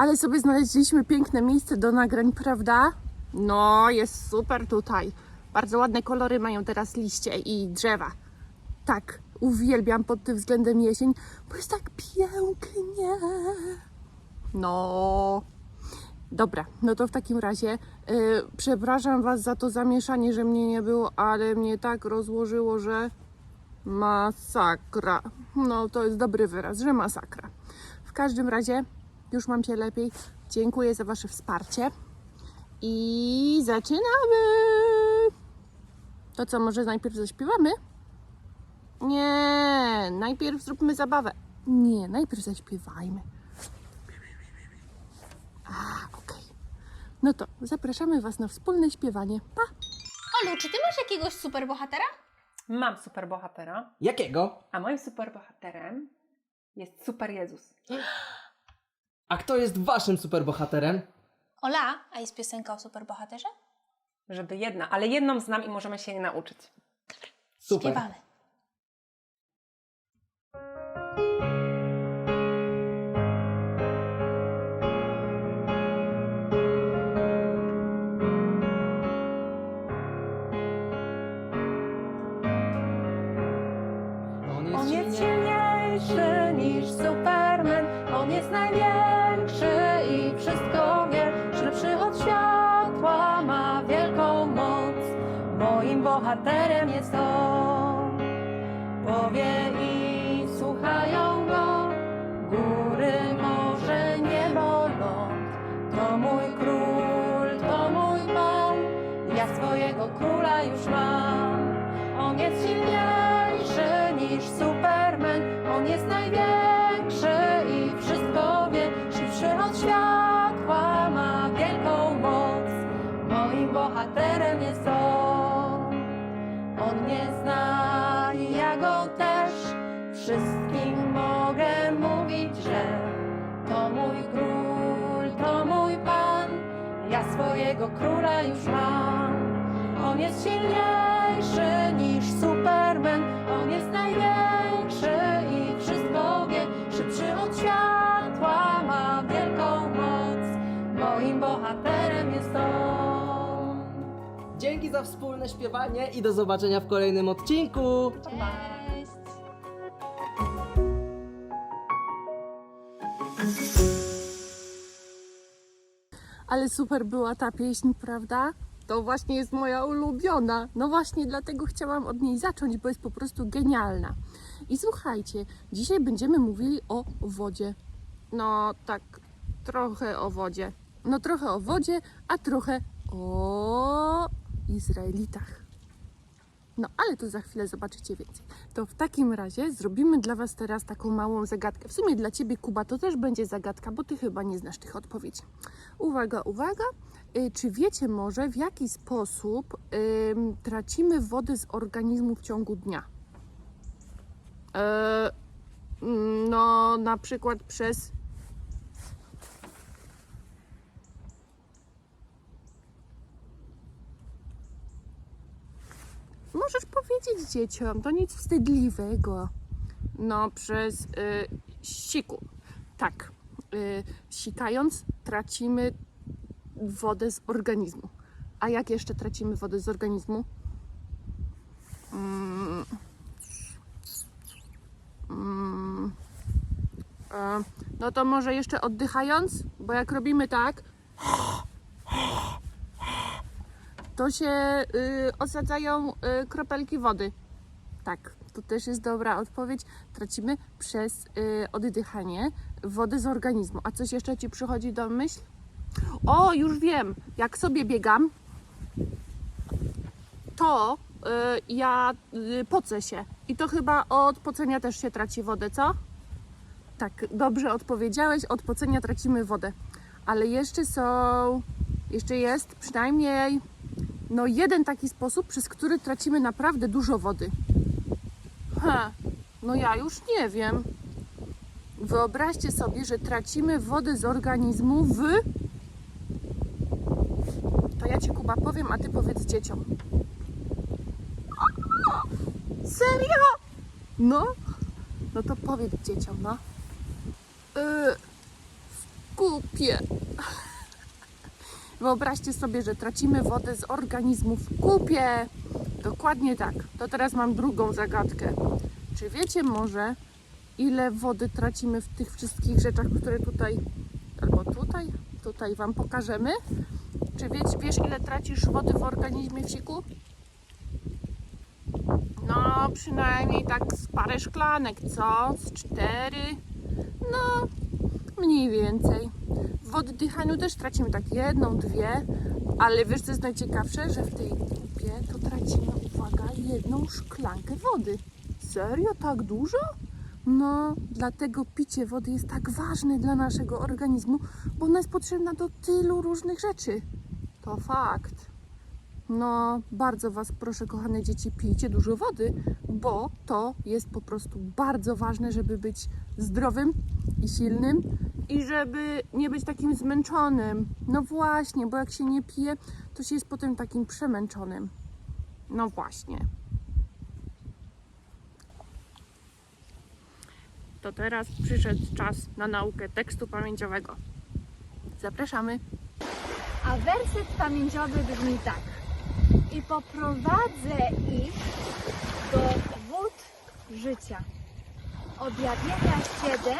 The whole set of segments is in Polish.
Ale sobie znaleźliśmy piękne miejsce do nagrań, prawda? No, jest super tutaj. Bardzo ładne kolory mają teraz liście i drzewa. Tak, uwielbiam pod tym względem jesień, bo jest tak pięknie. No. Dobra, no to w takim razie yy, przepraszam Was za to zamieszanie, że mnie nie było, ale mnie tak rozłożyło, że masakra. No to jest dobry wyraz, że masakra. W każdym razie już mam się lepiej. Dziękuję za Wasze wsparcie i zaczynamy. To co, może najpierw zaśpiewamy? Nie, najpierw zróbmy zabawę. Nie, najpierw zaśpiewajmy. A, okej. No to zapraszamy Was na wspólne śpiewanie. Pa! Olu, czy ty masz jakiegoś superbohatera? Mam superbohatera, Jakiego? a moim superbohaterem jest Super Jezus. A kto jest waszym superbohaterem? Ola, a jest piosenka o superbohaterze? Żeby jedna, ale jedną znam i możemy się jej nauczyć. Super. Śpiewamy. Bohaterem jest on. Powie i słuchają go, góry, morze, niebo, ląd. To mój król, to mój pan, ja swojego króla już mam. On jest silniejszy niż Superman, on jest największy i wszystko wie, szybszy od światła, ma wielką moc. Moim bohaterem jest on. On mnie zna i ja go też. Wszystkim mogę mówić, że to mój król, to mój pan. Ja swojego króla już mam. On jest silniejszy niż Dzięki za wspólne śpiewanie i do zobaczenia w kolejnym odcinku. Cześć! Ale super była ta pieśń, prawda? To właśnie jest moja ulubiona. No właśnie dlatego chciałam od niej zacząć, bo jest po prostu genialna. I słuchajcie, dzisiaj będziemy mówili o wodzie. No tak, trochę o wodzie. No trochę o wodzie, a trochę o Izraelitach. No ale to za chwilę zobaczycie więcej. To w takim razie zrobimy dla Was teraz taką małą zagadkę. W sumie dla Ciebie, Kuba, to też będzie zagadka, bo Ty chyba nie znasz tych odpowiedzi. Uwaga, uwaga. Y, Czy wiecie może, w jaki sposób tracimy wodę z organizmu w ciągu dnia? E, mm, no, na przykład przez. Dzieciom, to nic wstydliwego. No, przez y, siku. Tak. Y, sikając tracimy wodę z organizmu. A jak jeszcze tracimy wodę z organizmu? Mm. Mm. E, No to może jeszcze oddychając, bo jak robimy tak, to się y, osadzają y, kropelki wody. Tak, to też jest dobra odpowiedź. Tracimy przez y, oddychanie wody z organizmu. A coś jeszcze Ci przychodzi do myśl? O, już wiem. Jak sobie biegam, to y, ja y, pocę się. I to chyba od pocenia też się traci wodę, co? Tak, dobrze odpowiedziałeś. Od pocenia tracimy wodę. Ale jeszcze są, jeszcze jest przynajmniej no jeden taki sposób, przez który tracimy naprawdę dużo wody. Ha, no ja już nie wiem. Wyobraźcie sobie, że tracimy wodę z organizmu w. To ja ci Kuba powiem, a ty powiedz dzieciom. Serio? No? No to powiedz dzieciom, no. Yy, w kupie. Wyobraźcie sobie, że tracimy wodę z organizmu w kupie. Dokładnie tak. To teraz mam drugą zagadkę. Czy wiecie może, ile wody tracimy w tych wszystkich rzeczach, które tutaj, albo tutaj, tutaj Wam pokażemy? Czy wiesz, wiesz ile tracisz wody w organizmie wsiku? No, przynajmniej tak z parę szklanek, co? Z cztery? No, mniej więcej. W oddychaniu też tracimy tak jedną, dwie, ale wiesz co jest najciekawsze? Że w tej kupie to tracimy, uwaga, jedną szklankę wody. Serio? Tak dużo? No, dlatego picie wody jest tak ważne dla naszego organizmu, bo ona jest potrzebna do tylu różnych rzeczy. To fakt. No, bardzo Was proszę, kochane dzieci, pijcie dużo wody, bo to jest po prostu bardzo ważne, żeby być zdrowym i silnym i żeby nie być takim zmęczonym. No właśnie, bo jak się nie pije, to się jest potem takim przemęczonym. No właśnie. To teraz przyszedł czas na naukę tekstu pamięciowego. Zapraszamy. A werset pamięciowy brzmi tak. I poprowadzę ich do wód życia. Objawienia 7,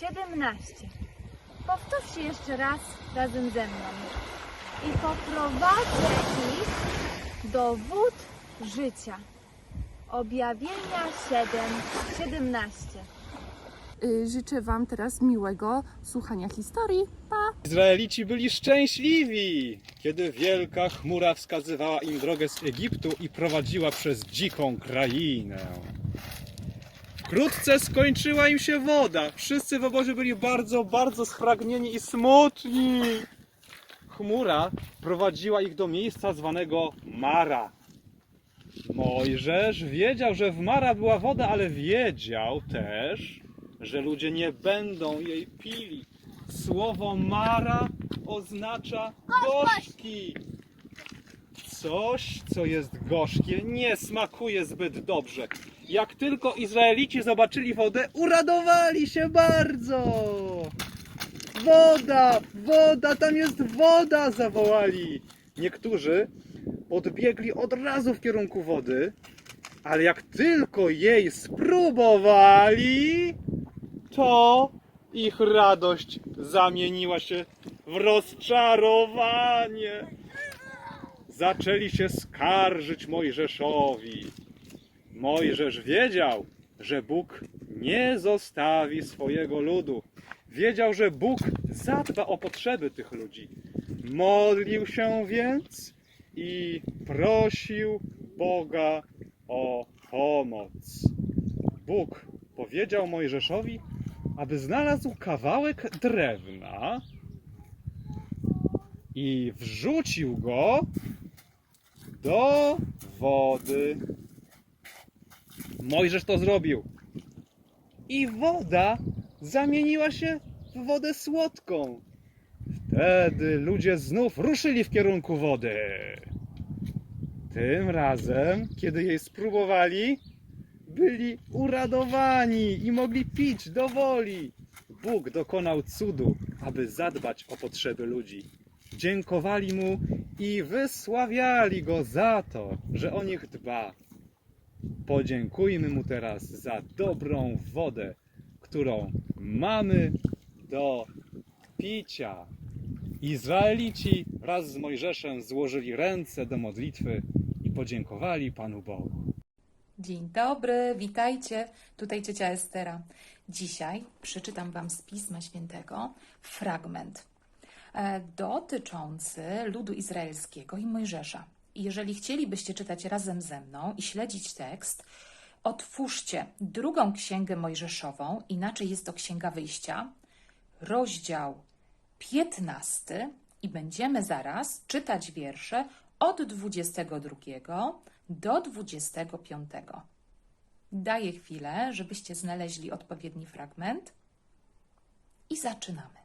17. Powtórzcie jeszcze raz razem ze mną. I poprowadzę ich do wód życia. Objawienia 7, 17. Y, Życzę Wam teraz miłego słuchania historii. Pa! Izraelici byli szczęśliwi, kiedy wielka chmura wskazywała im drogę z Egiptu i prowadziła przez dziką krainę. Wkrótce skończyła im się woda. Wszyscy w obozie byli bardzo, bardzo spragnieni i smutni. Chmura prowadziła ich do miejsca zwanego Mara. Mojżesz wiedział, że w Mara była woda, ale wiedział też, że ludzie nie będą jej pili. Słowo Mara oznacza gorzki. Coś, co jest gorzkie, nie smakuje zbyt dobrze. Jak tylko Izraelici zobaczyli wodę, uradowali się bardzo. Woda, woda, tam jest woda, zawołali. Niektórzy podbiegli od razu w kierunku wody, ale jak tylko jej spróbowali, to ich radość zamieniła się w rozczarowanie. Zaczęli się skarżyć Mojżeszowi. Mojżesz wiedział, że Bóg nie zostawi swojego ludu. Wiedział, że Bóg zadba o potrzeby tych ludzi. Modlił się więc i prosił Boga o pomoc. Bóg powiedział Mojżeszowi, aby znalazł kawałek drewna i wrzucił go do wody. Mojżesz to zrobił. I woda zamieniła się w wodę słodką. Wtedy ludzie znów ruszyli w kierunku wody. Tym razem, kiedy jej spróbowali, byli uradowani i mogli pić do woli. Bóg dokonał cudu, aby zadbać o potrzeby ludzi. Dziękowali mu i wysławiali go za to, że o nich dba. Podziękujmy mu teraz za dobrą wodę, którą mamy do picia. Izraelici wraz z Mojżeszem złożyli ręce do modlitwy i podziękowali Panu Bogu. Dzień dobry, witajcie. Tutaj ciocia Estera. Dzisiaj przeczytam Wam z Pisma Świętego fragment e, dotyczący ludu izraelskiego i Mojżesza. Jeżeli chcielibyście czytać razem ze mną i śledzić tekst, otwórzcie drugą księgę Mojżeszową, inaczej jest to Księga Wyjścia, rozdział 15 i będziemy zaraz czytać wiersze od 22 do 25. Daję chwilę, żebyście znaleźli odpowiedni fragment i zaczynamy.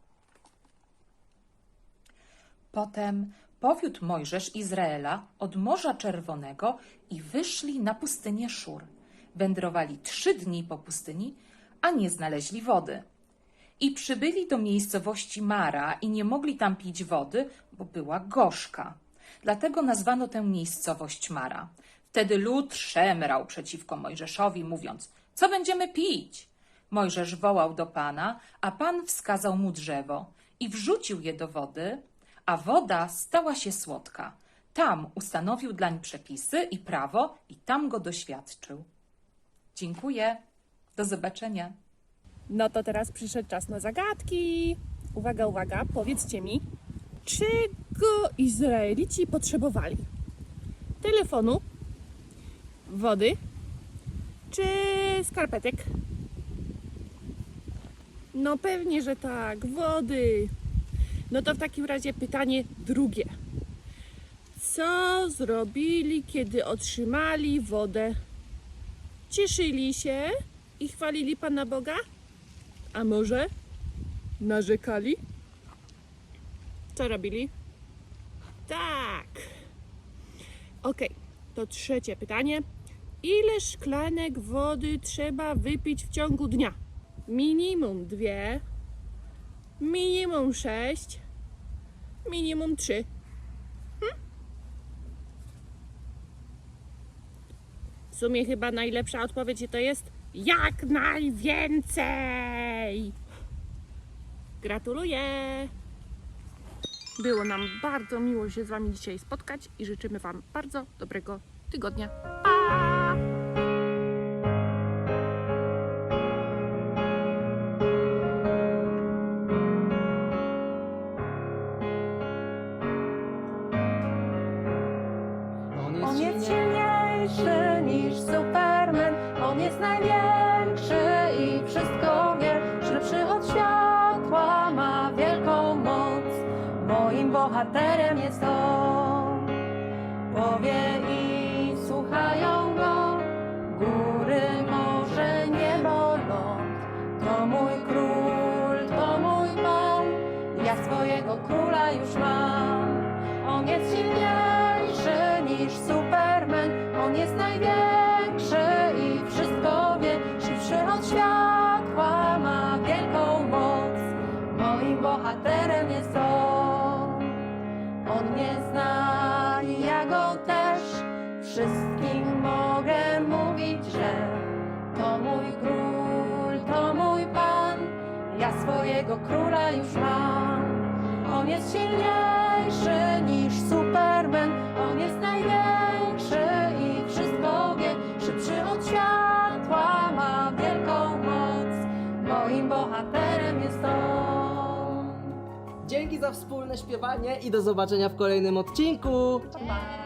Potem powiódł Mojżesz Izraela od Morza Czerwonego i wyszli na pustynię Szur. Wędrowali trzy dni po pustyni, a nie znaleźli wody. i przybyli do miejscowości Mara i nie mogli tam pić wody, bo była gorzka. Dlatego nazwano tę miejscowość Mara. Wtedy lud szemrał przeciwko Mojżeszowi, mówiąc: Co będziemy pić? Mojżesz wołał do Pana, a Pan wskazał mu drzewo i wrzucił je do wody, a woda stała się słodka. Tam ustanowił dlań przepisy i prawo, i tam go doświadczył. Dziękuję. Do zobaczenia. No to teraz przyszedł czas na zagadki. Uwaga, uwaga, powiedzcie mi, czego Izraelici potrzebowali? Telefonu, wody czy skarpetek? No pewnie, że tak, wody. No to w takim razie pytanie drugie. Co zrobili, kiedy otrzymali wodę? Cieszyli się i chwalili Pana Boga? A może narzekali? Co robili? Tak. Okej, to trzecie pytanie. Ile szklanek wody trzeba wypić w ciągu dnia? Minimum dwie, minimum sześć, minimum trzy. Hm? W sumie chyba najlepsza odpowiedź to jest jak najwięcej. Gratuluję. Było nam bardzo miło się z Wami dzisiaj spotkać i życzymy Wam bardzo dobrego tygodnia. Pa! Bohaterem jest on. Powie i słuchają go. Góry, morze, niebo, ląd. To mój król, to mój pan. Ja swojego króla już mam. Mnie zna i ja go też. Wszystkim mogę mówić, że to mój król, to mój pan. Ja swojego króla już mam. On jest silniejszy wspólne śpiewanie i do zobaczenia w kolejnym odcinku. Cześć!